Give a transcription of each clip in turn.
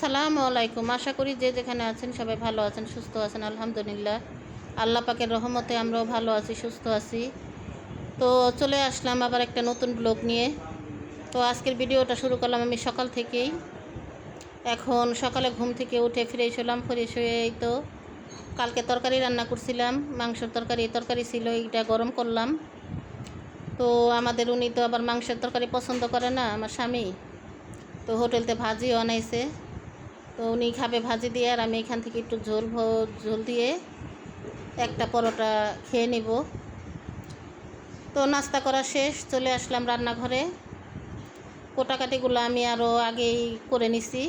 আসসালামু আলাইকুম। আশা করি যে যেখানে আছেন সবাই ভালো আছেন, সুস্থ আছেন, আলহামদুলিল্লাহ। আল্লাহ পাকের রহমতে আমরাও ভালো আছি, সুস্থ আছি। তো চলে আসলাম আবার একটা নতুন ব্লগ নিয়ে। তো আজকের ভিডিওটা শুরু করলাম আমি সকাল থেকেই। এখন সকালে ঘুম থেকে উঠে ফ্রেশ হলাম, ফ্রেশ হয়ে এই তো কালকে তরকারি রান্না করছিলাম, মাংসের তরকারি তরকারি ছিল, এইটা গরম করলাম। তো আমাদের উনি তো আবার মাংসের তরকারি পছন্দ করে না, আমার স্বামী। তো হোটেলতে ভাজিও আনাইছে। তো উনি খাবে ভাজি দিয়ে আর আমি এখান থেকে একটু ঝোল ঝোল দিয়ে একটা পরোটা খেয়ে নিব। তো নাস্তা করা শেষ, চলে আসলাম রান্নাঘরে। কোটাকাটিগুলো আমি আরও আগেই করে নিছি।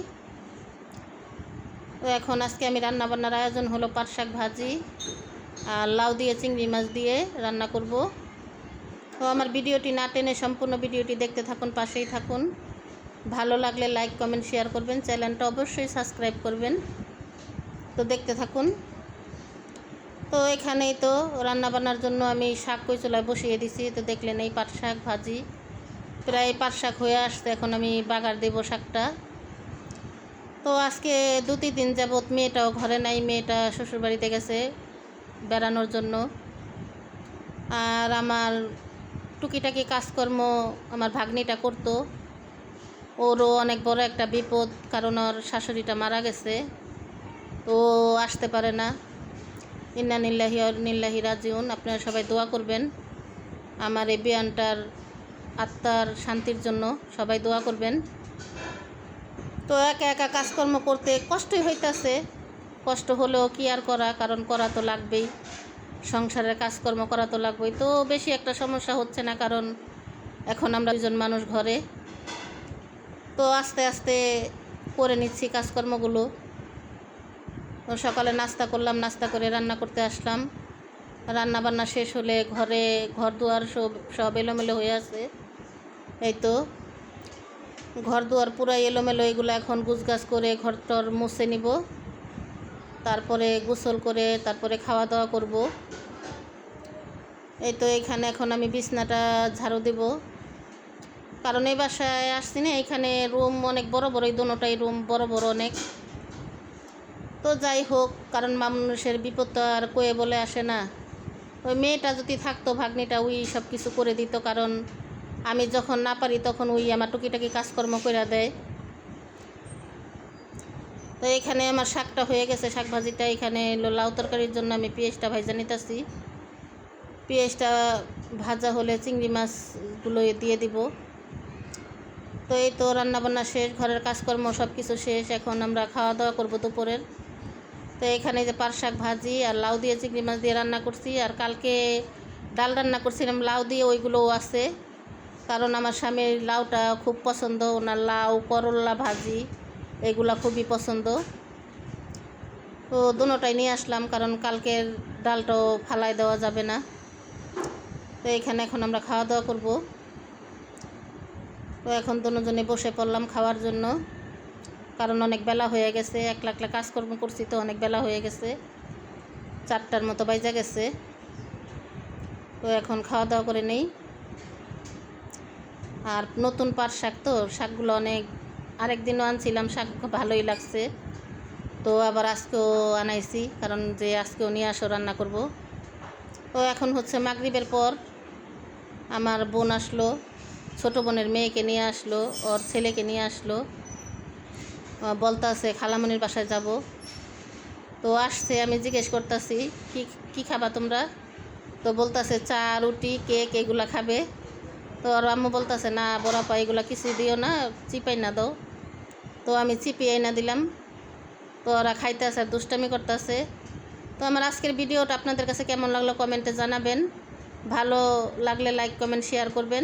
তো এখন আজকে আমি রান্না বান্নার আয়োজন হলো পাট শাক ভাজি আর লাউ দিয়ে, চিংড়ি মাছ দিয়ে রান্না করব। তো আমার ভিডিওটি না টেনে সম্পূর্ণ ভিডিওটি দেখতে থাকুন, পাশেই থাকুন। ভালো লাগলে লাইক কমেন্ট শেয়ার করবেন। চ্যানেলটা অবশ্যই সাবস্ক্রাইব করবেন। তো দেখতে থাকুন। তো এখানেই তো রান্না বান্নার জন্য আমি শাক কই চুলায় বসিয়ে দিছি। তো দেখলেন এই পাট শাক ভাজি। প্রায় পাট শাক হয়ে আসছে। এখন আমি বাগার দেব শাকটা। তো আজকে দু তিন দিন যাবৎ মেয়েটাও ঘরে নাই। মেয়েটা শ্বশুরবাড়িতে গেছে বেড়ানোর জন্য। আর আমার টুকিটাকি কাজকর্ম আমার ভাগ্নিটা করতো। ওরও অনেক বড় একটা বিপদ, কারণ ওর শাশুড়িটা মারা গেছে। তো ও আসতে পারে না। ইন্না নিল্লাহি নিল্লাহি রাজিউন। আপনারা সবাই দোয়া করবেন। আমার এই বিয়ানটার আত্মার শান্তির জন্য সবাই দোয়া করবেন। তো একা একা কাজকর্ম করতে কষ্টই হইতাছে। কষ্ট হলেও কি আর করা? কারণ করা তো লাগবেই। সংসারের কাজকর্ম করা তো লাগবেই। তো বেশি একটা সমস্যা হচ্ছে না, কারণ এখন আমরা দুজন মানুষ ঘরে। তো আস্তে আস্তে করে নিচ্ছি কাজকর্মগুলো। তো সকালে নাস্তা করলাম, নাস্তা করে রান্না করতে আসলাম। রান্না বান্না শেষ হলে ঘরে ঘর দুয়ার সব সব এলোমেলো হয়ে আছে। এই তো। ঘর দুয়ার পুরো এলোমেলো, এগুলো এখন গুছগাছ করে ঘর টর মুছে নিব। তারপরে গোসল করে তারপরে খাওয়া দাওয়া করব। এই তো এখানে এখন আমি বিছনাটা ঝাড়ু দেবো। কারণ এই বাসায় আসছি না, এখানে রুম অনেক বড় বড়, এই দুটাই রুম বড় বড় অনেক। তো যাই হোক, কারণ মানুষের বিপদ তো আর কয়ে বলে আসে না। ওই মেয়েটা যদি থাকতো, ভাগ্নিটা উই সব কিছু করে দিত, কারণ আমি যখন না পারি তখন উই আমার টুকিটাকি কাজকর্ম করে দেয়। তো এখানে আমার শাকটা হয়ে গেছে শাক ভাজিটা এখানে লাউ তরকারির জন্য আমি পেঁয়াজটা ভাজা নিতেছি। পেঁয়াজটা ভাজা হলে চিংড়ি মাছগুলো দিয়ে দিব। তো এই তো রান্নাবান্না শেষ, ঘরের কাজকর্ম সব কিছু শেষ, এখন আমরা খাওয়া দাওয়া করব দুপুরের। তো এখানে যে পাট শাক ভাজি আর লাউ দিয়ে চিংড়ি মাছ দিয়ে রান্না করছি আর কালকে ডাল রান্না করছিলাম, লাউ দিয়ে ওইগুলোও আছে। কারণ আমার স্বামীর লাউটা খুব পছন্দ, ওনার লাউ করল্লা ভাজি, এগুলা খুবই পছন্দ। তো দুটোটাই নিয়ে আসলাম কারণ কালকের ডালটাও ফালাই দেওয়া যাবে না। তো এখানে এখন আমরা খাওয়া দাওয়া করব। তো এখন দুজনে বসে পড়লাম খাওয়ার জন্য। কারণ অনেক বেলা হয়ে গেছে, একলা একলা কাজকর্ম করছি তো অনেক বেলা হয়ে গেছে। চারটার মতো বাইজা গেছে। তো এখন খাওয়া দাওয়া করে নেই। আর নতুন পাট শাক তো, শাকগুলো অনেক আরেক দিনও আনছিলাম, শাক ভালোই লাগছে। তো আবার আজকেও আনাইছি, কারণ যে আজকেও নিয়ে আসো, রান্না করব। তো এখন হচ্ছে মাগরিবের পর আমার বোন আসলো। ছোট বোনের মেয়েকে নিয়ে আসলো, ওর ছেলেকে নিয়ে আসলো। বলতে আছে খালামনির বাসায় যাব। তো আসছে, আমি জিজ্ঞেস করতেছি, কি কি খাবা তোমরা? তো বলতেছে, চা, রুটি, কেক, এগুলা খাবে। তো আর আম্মু বলতেছে, না বড়াপা এগুলা কিছু দিও না, চিপাই না দাও। তো আমি চিপিয়ে না দিলাম। তো ওরা খাইতে আছে দুষ্টামি করতেছে। তো আমার আজকের ভিডিওটা আপনাদের কাছে কেমন লাগল কমেন্টে জানাবেন। ভালো লাগলে লাইক, কমেন্ট, শেয়ার করবেন।